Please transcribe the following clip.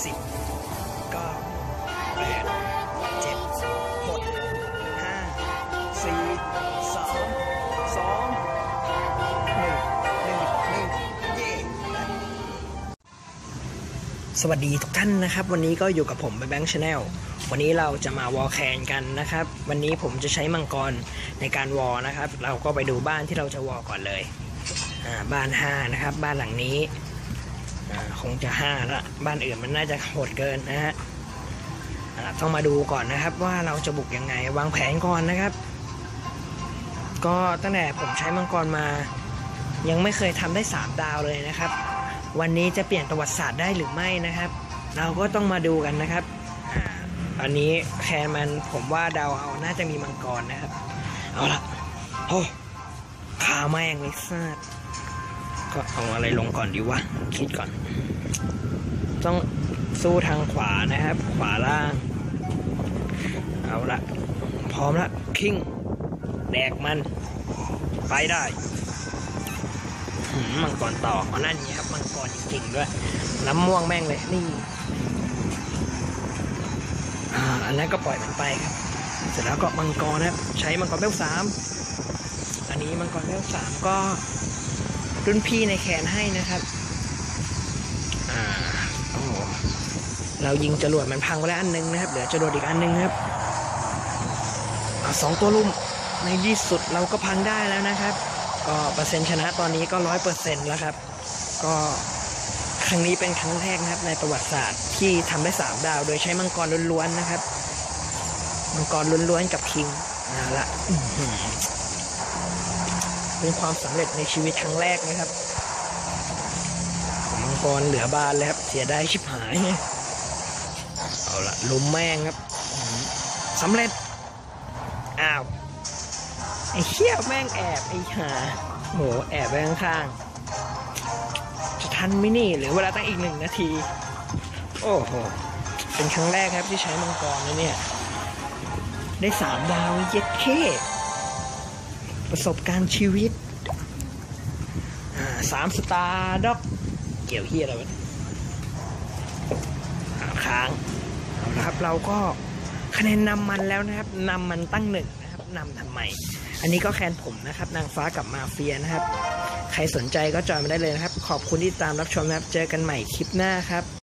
สิบเก้าแปดเจ็ดหกห้าสี่สามสองหนึ่งหนึ่งหนึ่งเย้สวัสดีทุกท่านนะครับ วันนี้ก็อยู่กับผมแบงค์ชาแนลวันนี้เราจะมาวอลแคนกันนะครับ วันนี้ผมจะใช้มังกรในการวอลนะครับ เราก็ไปดูบ้านที่เราจะวอลก่อนเลย บ้านห้านะครับ บ้านหลังนี้ คงจะห้าละบ้านอื่นมันน่าจะโหดเกินนะฮะต้องมาดูก่อนนะครับว่าเราจะบุกยังไงวางแผนก่อนนะครับ ก็ตั้งแต่ผมใช้มังกรมา ยังไม่เคยทำได้สามดาวเลยนะครับ วันนี้จะเปลี่ยนประวัติศาสตร์ได้หรือไม่นะครับ เราก็ต้องมาดูกันนะครับอันนี้แคนมันผมว่าดาวเอาน่าจะมีมังกรนะครับ เอาละโอ้ขาแม่งเลยซาด ก็เอาอะไรลงก่อนดีวะ คิดก่อน ต้องสู้ทางขวานะครับ ขวาล่าง เอาละ พร้อมละ คิง แดกมัน ไปได้มังกรต่อเอานั่นนี่ครับมังกรจริงๆด้วย น้ำม่วงแม่งเลย นี่อ่าอันนั้นก็ปล่อยมันไปครับ เสร็จแล้วก็มังกรนะครับ ใช้มังกรเบลสาม อันนี้มังกรเบลสามก็ รุ่นพี่ในแคนให้นะครับอ่าโอ้โหเรายิงจรวดมันพังไปแล้วอันหนึงนะครับเหลือจรวดอีกอันหนึงนะครับอ่าสองตัวลุมในที่สุดเราก็พังได้แล้วนะครับ ก็เปอร์เซ็นต์ชนะตอนนี้ก็ร้อยเปอร์เซ็นต์แล้วครับ ก็ครั้งนี้เป็นครั้งแรกนะครับในประวัติศาสตร์ที่ทำได้สามดาว โดยใช้มังกรล้วนๆนะครับ มังกรล้วนๆกับคิงเอาละอื้อหือ เป็นความสำเร็จในชีวิตครั้งแรกนะครับมังกรเหลือบานแล้วครับ เสียดายชิบหาย เอาละลุมแม่งครับสำเร็จ อ้าว ไอ้เหี้ยแม่งแอบไอ้ห่าโหแอบไปข้างๆ จะทันไหมนี่เหรือเวลาตั้งอีกหนึ่งนาที โอ้โห เป็นครั้งแรกครับที่ใช้มังกรนะเนี่ย ได้สามดาวเย็ดเข้ ประสบการณ์ชีวิตสามสตาร์ด็อก เกี่ยวเฮียอะไรวะค้างเอาละครับ เราก็คะแนนนำมันแล้วนะครับนำมันตั้งหนึ่งนะครับนำทำไม อันนี้ก็แคนผมนะครับ นางฟ้ากับมาเฟียนะครับ ใครสนใจก็จอยมาได้เลยนะครับ ขอบคุณที่ตามรับชมนะครับ เจอกันใหม่คลิปหน้าครับ